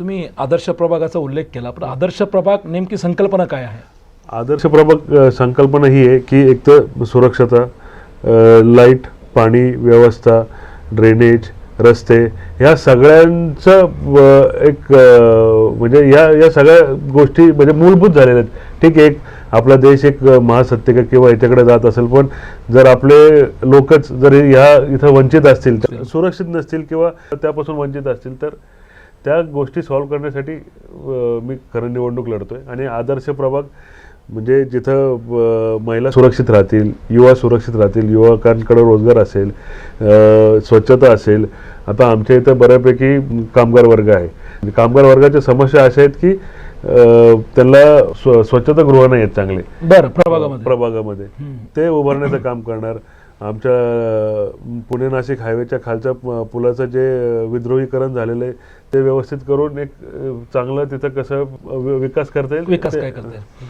तुम्ही आदर्श प्रभागाचा उल्लेख केला पण आदर्श प्रभाग नेमकी संकल्पना काय आहे? आदर्श प्रभाग संकल्पना ही आहे की एक तर सुरक्षता लाइट पाणी व्यवस्था ड्रेनेज रस्ते ह्या सगळ्यांचं एक म्हणजे या या सगळ्या गोष्टी म्हणजे मूलभूत झालेल्या आहेत. ठीक आहे एक आपला देश एक महासत्तेका किंवा याच्याकडे जात असेल पण जर आपले लोकच जर ह्या इथं वंचित असतील सुरक्षित नसतील किंवा त्यापासून वंचित असतील तर त्या गोष्टी सॉल्व्ह करण्यासाठी मी खरं निवडणूक लढतो आहे आणि आदर्श प्रभाग म्हणजे जिथं महिला सुरक्षित राहतील युवा सुरक्षित राहतील युवकांकडे रोजगार असेल स्वच्छता असेल आता आमच्या इथं बऱ्यापैकी कामगार वर्ग आहे. कामगार वर्गाच्या समस्या अशा आहेत की त्यांना स्व स्वच्छतागृह नाही आहेत चांगले. बरं प्रभागामध्ये. प्रभागामध्ये. ते उभारण्याचं काम करणार. आमच्या पुणे नाशिक हायवेच्या खालच्या पुलाचं जे विद्रोहीकरण झालेलं आहे ते व्यवस्थित करून एक चांगलं तिथं कसं विकास करता येईल? विकास काय करता येईल?